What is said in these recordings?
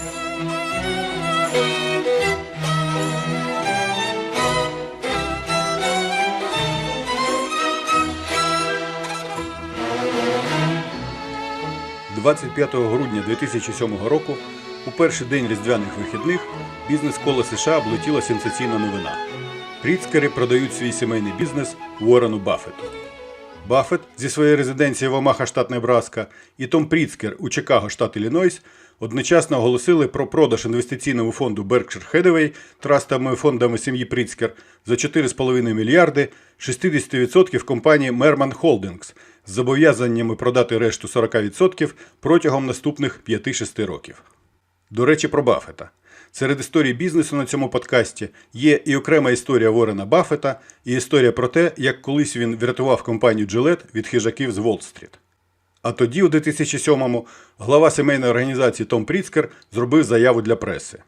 – 25 грудня 2007 року, у перший день різдвяних вихідних, бізнес-коло США облетіла сенсаційна новина. Пріцкери продають свій сімейний бізнес Уоррену Баффету. Баффет зі своєї резиденції в Омаха, штат Небраска, і Том Пріцкер у Чикаго, штат Іллінойс, одночасно оголосили про продаж інвестиційному фонду Berkshire Hathaway трастовими фондами сім'ї Пріцкер за 4,5 мільярди 60% компанії Merman Holdings з зобов'язаннями продати решту 40% протягом наступних 5-6 років. До речі, про Баффета. Серед історій бізнесу на цьому подкасті є і окрема історія Ворена Баффета, і історія про те, як колись він врятував компанію Gillette від хижаків з Уолл-стріт. А тоді, у 2007-му, глава сімейної організації Том Пріцкер зробив заяву для преси.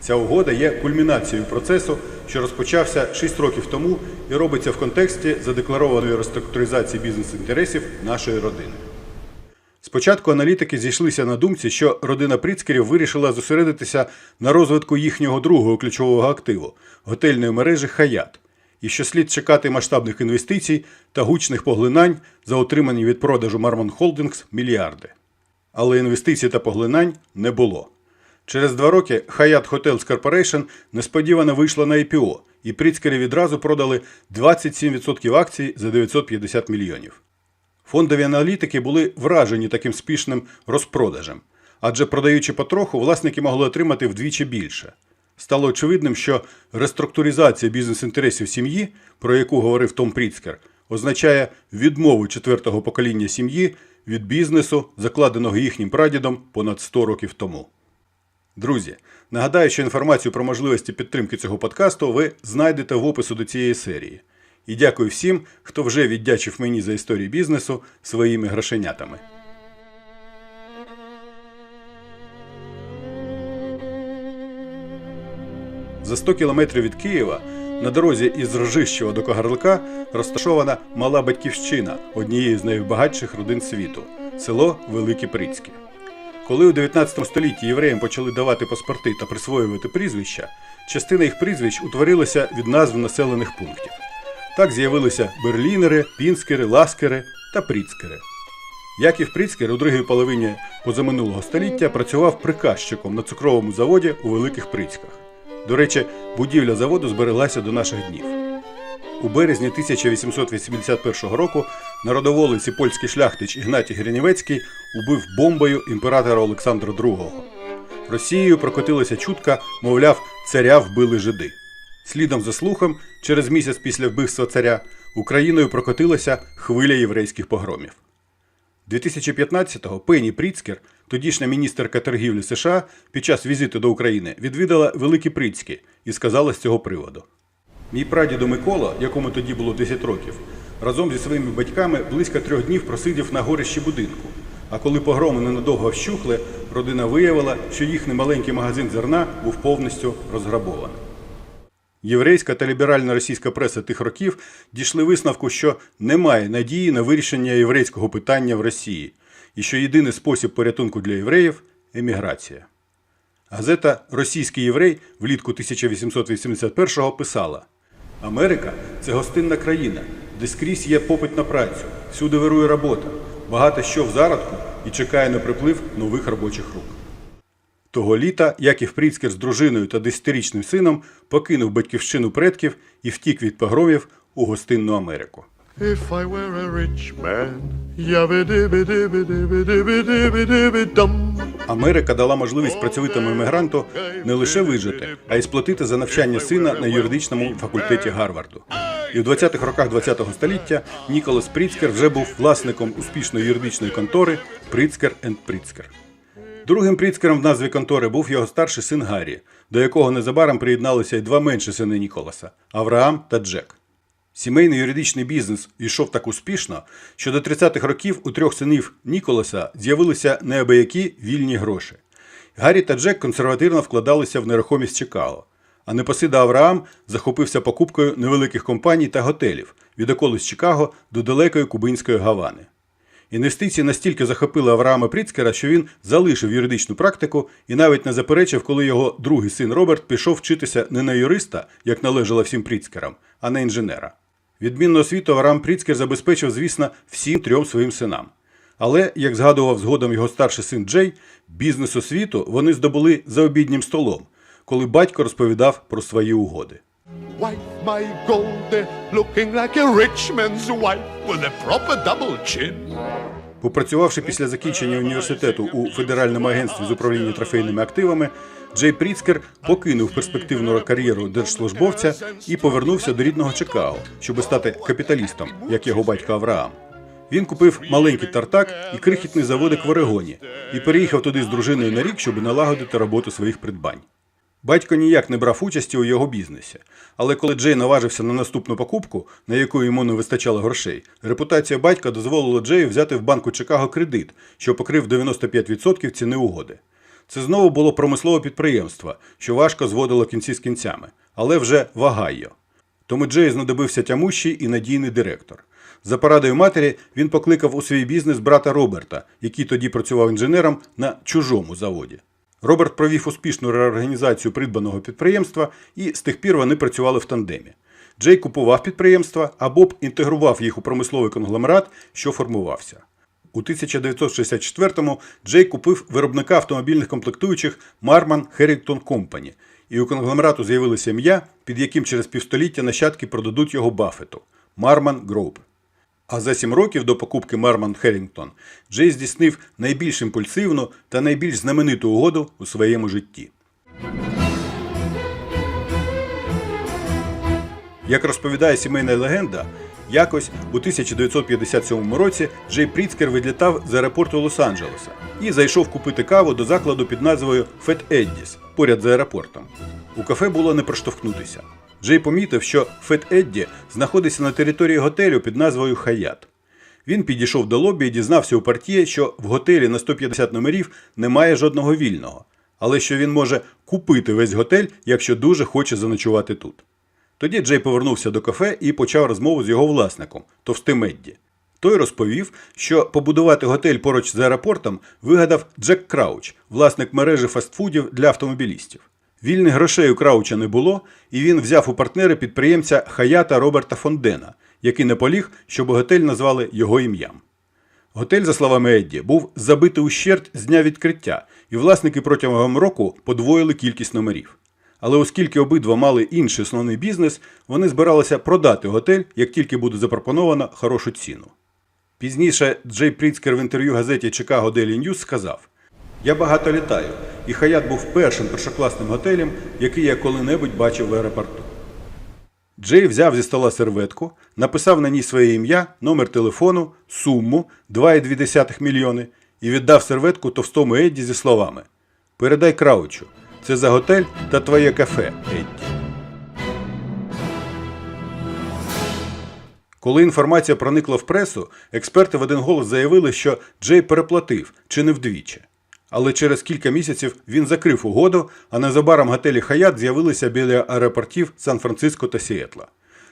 Ця угода є кульмінацією процесу, що розпочався 6 років тому і робиться в контексті задекларованої реструктуризації бізнес-інтересів нашої родини. Спочатку аналітики зійшлися на думці, що родина Пріцкерів вирішила зосередитися на розвитку їхнього другого ключового активу готельної мережі Хаят, і що слід чекати масштабних інвестицій та гучних поглинань за отримані від продажу Marmon Holdings мільярди. Але інвестицій та поглинань не було. Через два роки Hyatt Hotels Corporation несподівано вийшла на IPO, і Пріцкері відразу продали 27% акцій за 950 мільйонів. Фондові аналітики були вражені таким спішним розпродажем, адже продаючи потроху, власники могли отримати вдвічі більше. Стало очевидним, що реструктуризація бізнес-інтересів сім'ї, про яку говорив Том Пріцкер, означає відмову четвертого покоління сім'ї від бізнесу, закладеного їхнім прадідом понад 100 років тому. Друзі, нагадаю, що інформацію про можливості підтримки цього подкасту ви знайдете в опису до цієї серії. І дякую всім, хто вже віддячив мені за історію бізнесу своїми грошенятами. За 100 кілометрів від Києва на дорозі із Рожищева до Кагарлика розташована мала батьківщина однієї з найбагатших родин світу село Великі Прицьке. Коли у 19 столітті євреям почали давати паспорти та присвоювати прізвища, частина їх прізвищ утворилася від назв населених пунктів. Так з'явилися берлінери, пінскери, ласкери та пріцкери. Яків Пріцкер у другій половині позаминулого століття працював приказчиком на цукровому заводі у Великих Прицьках. До речі, будівля заводу збереглася до наших днів. У березні 1881 року народоволець і польський шляхтич Ігнатій Гринівецький убив бомбою імператора Олександра II. Росією прокотилася чутка, мовляв, царя вбили жиди. Слідом за слухом, через місяць після вбивства царя, Україною прокотилася хвиля єврейських погромів. 2015-го Пенні Пріцкер, тодішня міністерка торгівлі США, під час візиту до України відвідала Великі Прицьки і сказала з цього приводу. Мій прадіду Микола, якому тоді було 10 років, разом зі своїми батьками близько трьох днів просидів на горищі будинку. А коли погроми ненадовго вщухли, родина виявила, що їхній маленький магазин зерна був повністю розграбований. Єврейська та ліберальна російська преса тих років дійшли висновку, що немає надії на вирішення єврейського питання в Росії, і що єдиний спосіб порятунку для євреїв еміграція. Газета Російський єврей влітку 1881-го писала: Америка це гостинна країна, де скрізь є попит на працю, всюди вирує робота, багато що в зародку і чекає на приплив нових робочих рук. Того літа Яків Пріцкер з дружиною та десятирічним сином покинув батьківщину предків і втік від погромів у гостинну Америку. If I were a rich man. Америка дала можливість працьовитому емігранту не лише вижити, а й сплатити за навчання сина на юридичному факультеті Гарварду. І в 20-х роках ХХ століття Ніколас Пріцкер вже був власником успішної юридичної контори Пріцкер енд Пріцкер. Другим Пріцкером в назві контори був його старший син Гаррі, до якого незабаром приєдналися й два менші сини Ніколаса Авраам та Джек. Сімейний юридичний бізнес йшов так успішно, що до 30-х років у трьох синів Ніколаса з'явилися неабиякі вільні гроші. Гаррі та Джек консервативно вкладалися в нерухомість Чикаго, а непосида Авраам захопився покупкою невеликих компаній та готелів від околиць Чикаго до далекої кубинської Гавани. Інвестиції настільки захопили Авраама Пріцкера, що він залишив юридичну практику і навіть не заперечив, коли його другий син Роберт пішов вчитися не на юриста, як належало всім Пріцкерам, а на інженера. Відмінну освіту Авраам Пріцкер забезпечив, звісно, всім трьом своїм синам. Але, як згадував згодом його старший син Джей, бізнес освіту вони здобули за обіднім столом, коли батько розповідав про свої угоди. Wife, my gold, looking like a rich man's wife with a proper double chin. Попрацювавши після закінчення університету у Федеральному агентстві з управління трофейними активами, Джей Пріцкер покинув перспективну кар'єру держслужбовця і повернувся до рідного Чикаго, щоб стати капіталістом, як його батько Авраам. Він купив маленький тартак і крихітний заводик в Орегоні і переїхав туди з дружиною на рік, щоб налагодити роботу своїх придбань. Батько ніяк не брав участі у його бізнесі, але коли Джей наважився на наступну покупку, на яку йому не вистачало грошей, репутація батька дозволила Джею взяти в банку Чикаго кредит, що покрив 95% ціни угоди. Це знову було промислове підприємство, що важко зводило кінці з кінцями, але вже вагайо. Тому Джей знадобився тямущий і надійний директор. За порадою матері він покликав у свій бізнес брата Роберта, який тоді працював інженером на чужому заводі. Роберт провів успішну реорганізацію придбаного підприємства, і з тих пір вони працювали в тандемі. Джей купував підприємства, а Боб інтегрував їх у промисловий конгломерат, що формувався. У 1964-му Джей купив виробника автомобільних комплектуючих Marman Harrington Company, і у конгломерату з'явилося ім'я, під яким через півстоліття нащадки продадуть його Баффету – Marman Group. А за сім років до покупки Мерман Херрінгтон Джей здійснив найбільш імпульсивну та найбільш знамениту угоду у своєму житті. Як розповідає сімейна легенда, якось у 1957 році Джей Пріцкер відлітав з аеропорту Лос-Анджелеса і зайшов купити каву до закладу під назвою Фет Еддіс поряд з аеропортом. У кафе було не проштовхнутися. Джей помітив, що Фет Едді знаходиться на території готелю під назвою Хаят. Він підійшов до лобі і дізнався у партії, що в готелі на 150 номерів немає жодного вільного, але що він може купити весь готель, якщо дуже хоче заночувати тут. Тоді Джей повернувся до кафе і почав розмову з його власником, товстим Едді. Той розповів, що побудувати готель поруч з аеропортом вигадав Джек Крауч, власник мережі фастфудів для автомобілістів. Вільних грошей у Крауча не було, і він взяв у партнери підприємця Хаята Роберта Фондена, який наполіг, щоб готель назвали його ім'ям. Готель, за словами Едді, був забитий ущерть з дня відкриття, і власники протягом року подвоїли кількість номерів. Але оскільки обидва мали інший основний бізнес, вони збиралися продати готель, як тільки буде запропоновано хорошу ціну. Пізніше Джей Пріцкер в інтерв'ю газеті Chicago Daily News сказав: Я багато літаю, і Хаят був першим першокласним готелем, який я коли-небудь бачив в аеропорту. Джей взяв зі стола серветку, написав на ній своє ім'я, номер телефону, суму 2,2 мільйони і віддав серветку товстому Едді зі словами: Передай Краучу, це за готель та твоє кафе, Едді. Коли інформація проникла в пресу, експерти в один голос заявили, що Джей переплатив чи не вдвічі. Але через кілька місяців він закрив угоду, а незабаром готелі Хаят з'явилися біля аеропортів Сан-Франциско та Сіетла.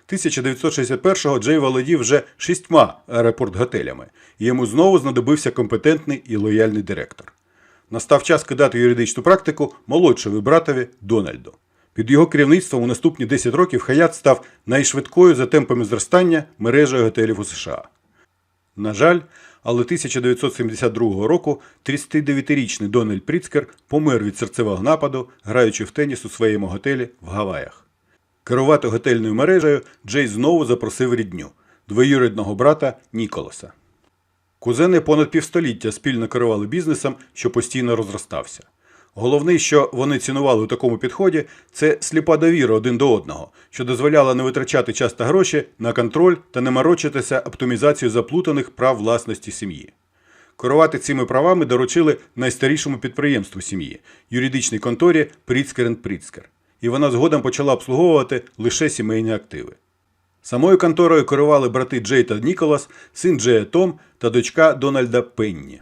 1961-го Джей володів вже шістьма аеропорт-готелями, і йому знову знадобився компетентний і лояльний директор. Настав час кидати юридичну практику молодшові братові Дональду. Під його керівництвом у наступні 10 років Хаят став найшвидкою за темпами зростання мережею готелів у США. На жаль, але 1972 року 39-річний Дональд Пріцкер помер від серцевого нападу, граючи в теніс у своєму готелі в Гаваях. Керувати готельною мережею Джей знову запросив рідню двоюрідного брата Ніколаса. Кузени понад півстоліття спільно керували бізнесом, що постійно розростався. Головне, що вони цінували у такому підході, це сліпа довіра один до одного, що дозволяла не витрачати час та гроші на контроль та не морочитися оптимізацією заплутаних прав власності сім'ї. Керувати цими правами доручили найстарішому підприємству сім'ї юридичній конторі Пріцкер Пріцкер, і вона згодом почала обслуговувати лише сімейні активи. Самою конторою керували брати Джей та Ніколас, син Джея Том та дочка Дональда Пенні.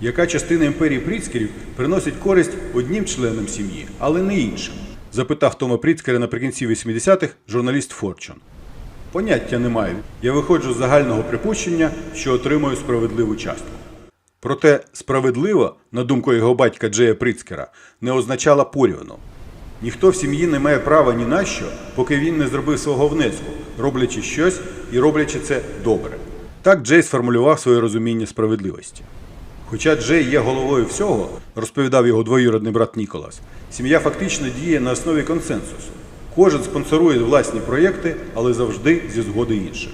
Яка частина імперії Пріцкерів приносить користь одним членам сім'ї, але не іншим? запитав Тома Пріцкера наприкінці 80-х журналіст Fortune. Поняття не маю. Я виходжу з загального припущення, що отримую справедливу частку. Проте справедливо, на думку його батька Джея Прицкера, не означало порівну. Ніхто в сім'ї не має права ні на що, поки він не зробив свого внеску, роблячи щось і роблячи це добре. Так Джей сформулював своє розуміння справедливості. Хоча Джей є головою всього, розповідав його двоюродний брат Ніколас, сім'я фактично діє на основі консенсусу. Кожен спонсорує власні проєкти, але завжди зі згоди інших.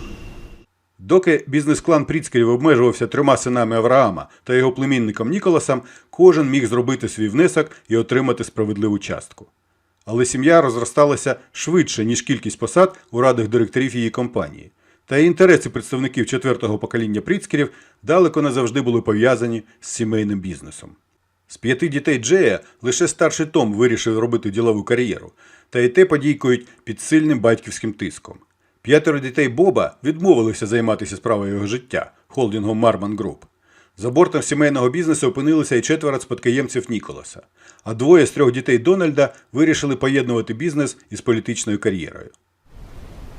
Доки бізнес-клан Пріцкерів обмежувався трьома синами Авраама та його племінником Ніколасом, кожен міг зробити свій внесок і отримати справедливу частку. Але сім'я розросталася швидше, ніж кількість посад у радах директорів її компанії. Та інтереси представників четвертого покоління Пріцкерів далеко не завжди були пов'язані з сімейним бізнесом. З п'яти дітей Джея лише старший Том вирішив робити ділову кар'єру, та й те подійкують під сильним батьківським тиском. П'ятеро дітей Боба відмовилися займатися справою його життя холдингом Марман Груп. За бортом сімейного бізнесу опинилися і четверо спадкоємців Ніколаса, а двоє з трьох дітей Дональда вирішили поєднувати бізнес із політичною кар'єрою.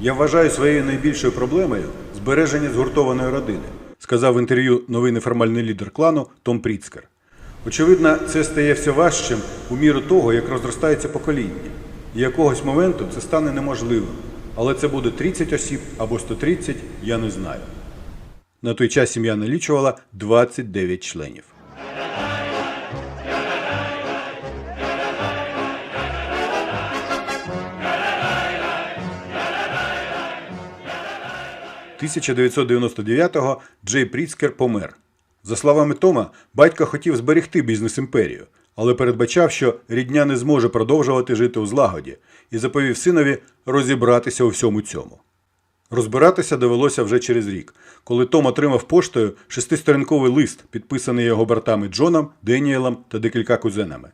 Я вважаю своєю найбільшою проблемою збереження згуртованої родини, сказав в інтерв'ю новий неформальний лідер клану Том Пріцкер. Очевидно, це стає все важчим у міру того, як розростається покоління. І якогось моменту це стане неможливим. Але це буде 30 осіб або 130, я не знаю. На той час сім'я налічувала 29 членів. – 1999-го Джей Пріцкер помер. За словами Тома, батько хотів зберегти бізнес-імперію, але передбачав, що рідня не зможе продовжувати жити у злагоді, і заповів синові розібратися у всьому цьому. Розбиратися довелося вже через рік, коли Том отримав поштою шестисторінковий лист, підписаний його братами Джоном, Деніелом та декілька кузенами.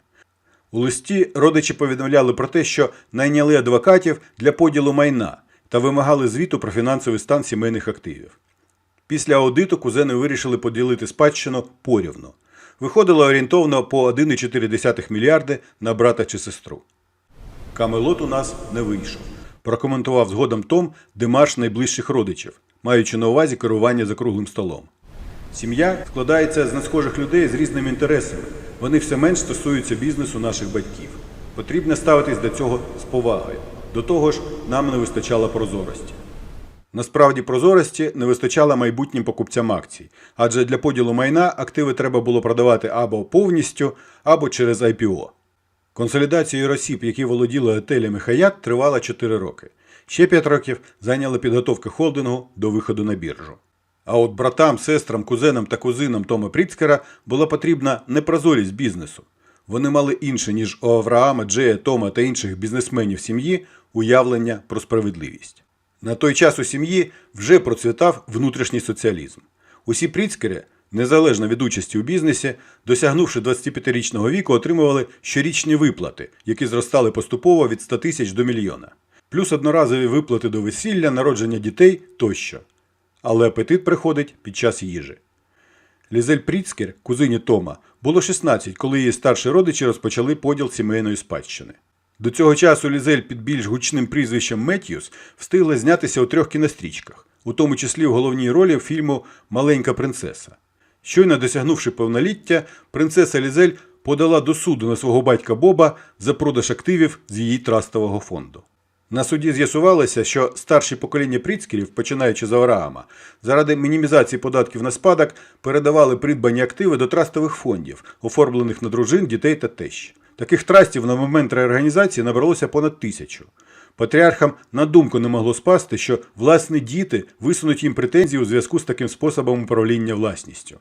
У листі родичі повідомляли про те, що найняли адвокатів для поділу майна та вимагали звіту про фінансовий стан сімейних активів. Після аудиту кузени вирішили поділити спадщину порівну. Виходило орієнтовно по 1,4 мільярди на брата чи сестру. Камелот у нас не вийшов. Прокоментував згодом Том демарш найближчих родичів, маючи на увазі керування за круглим столом. Сім'я складається з несхожих людей з різними інтересами. Вони все менш стосуються бізнесу наших батьків. Потрібно ставитись до цього з повагою. До того ж, нам не вистачало прозорості. Насправді прозорості не вистачало майбутнім покупцям акцій, адже для поділу майна активи треба було продавати або повністю, або через IPO. Консолідація осіб, які володіли готелями Хаят, тривала 4 роки. Ще 5 років зайняла підготовка холдингу до виходу на біржу. А от братам, сестрам, кузенам та кузинам Тома Пріцкера була потрібна непрозорість бізнесу. Вони мали інше, ніж у Авраама, Джея, Тома та інших бізнесменів сім'ї, уявлення про справедливість. На той час у сім'ї вже процвітав внутрішній соціалізм. Усі Пріцкери, незалежно від участі у бізнесі, досягнувши 25-річного віку, отримували щорічні виплати, які зростали поступово від 100 тисяч до мільйона, плюс одноразові виплати до весілля, народження дітей тощо. Але апетит приходить під час їжі. Лізель Пріцкер, кузині Тома, було 16, коли її старші родичі розпочали поділ сімейної спадщини. До цього часу Лізель під більш гучним прізвищем Меттьюс встигла знятися у трьох кінострічках, у тому числі в головній ролі фільму Маленька принцеса. Щойно досягнувши повноліття, принцеса Лізель подала до суду на свого батька Боба за продаж активів з її трастового фонду. На суді з'ясувалося, що старші покоління Пріцкерів, починаючи з Авраама, заради мінімізації податків на спадок передавали придбані активи до трастових фондів, оформлених на дружин, дітей та тещ. Таких трастів на момент реорганізації набралося понад тисячу. Патріархам на думку не могло спасти, що власні діти висунуть їм претензії у зв'язку з таким способом управління власністю.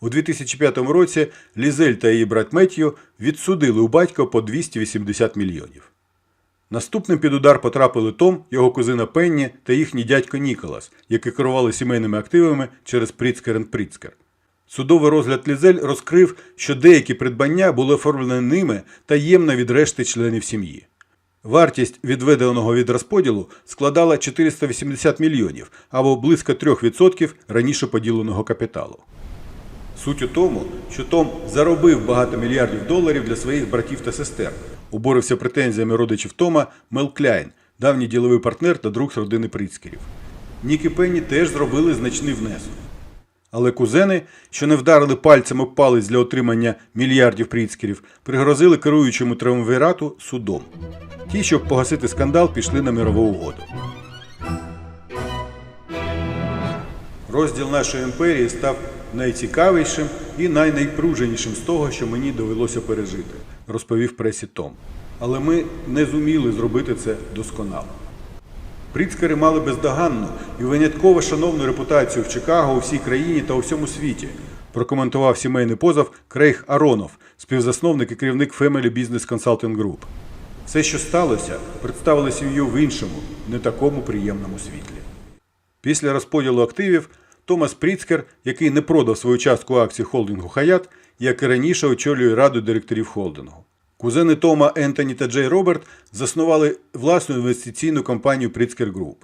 У 2005 році Лізель та її брат Меттью відсудили у батька по 280 мільйонів. Наступним під удар потрапили Том, його кузина Пенні та їхній дядько Ніколас, які керували сімейними активами через Пріцкер Пріцкер. Судовий розгляд Лізель розкрив, що деякі придбання були оформлені ними таємно від решти членів сім'ї. Вартість відведеного від розподілу складала 480 мільйонів або близько 3% раніше поділеного капіталу. Суть у тому, що Том заробив багато мільярдів доларів для своїх братів та сестер. Уборився претензіями родичів Тома Мел Кляйн, давній діловий партнер та друг родини Пріцкерів. Нік і Пенні теж зробили значний внесок. Але кузени, що не вдарили пальцем об палець для отримання мільярдів пріцкерів, пригрозили керуючому триумвірату судом. Ті, щоб погасити скандал, пішли на мирову угоду. Розділ нашої імперії став найцікавішим і найнайпруженішим з того, що мені довелося пережити, розповів пресі Том. Але ми не зуміли зробити це досконало. Пріцкери мали бездоганну і винятково шановну репутацію в Чикаго у всій країні та у всьому світі, прокоментував сімейний позов Крейг Аронов, співзасновник і керівник Family Business Consulting Group. Все, що сталося, представили сім'ю в іншому, не такому приємному світлі. Після розподілу активів Томас Пріцкер, який не продав свою частку акцій холдингу Хаят, як і раніше очолює раду директорів холдингу. Кузени Тома Ентоні та Джей Роберт заснували власну інвестиційну компанію Pritzker Group.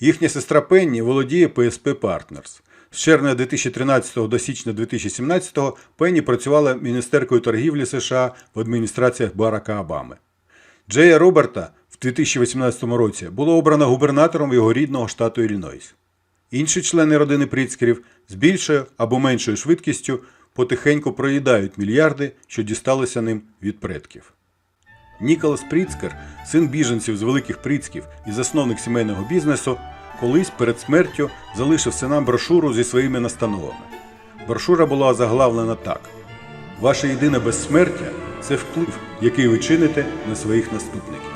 Їхня сестра Пенні володіє PSP Partners. З червня 2013 до січня 2017 Пенні працювала міністеркою торгівлі США в адміністраціях Барака Обами. Джея Роберта в 2018 році було обрано губернатором його рідного штату Іллінойс. Інші члени родини Пріцкерів з більшою або меншою швидкістю потихеньку проїдають мільярди, що дісталися ним від предків. Ніколас Пріцкер, син біженців з великих Пріцків і засновник сімейного бізнесу, колись перед смертю залишив синам брошуру зі своїми настановами. Брошура була заглавлена так: Ваше єдине безсмертя це вплив, який ви чините на своїх наступників.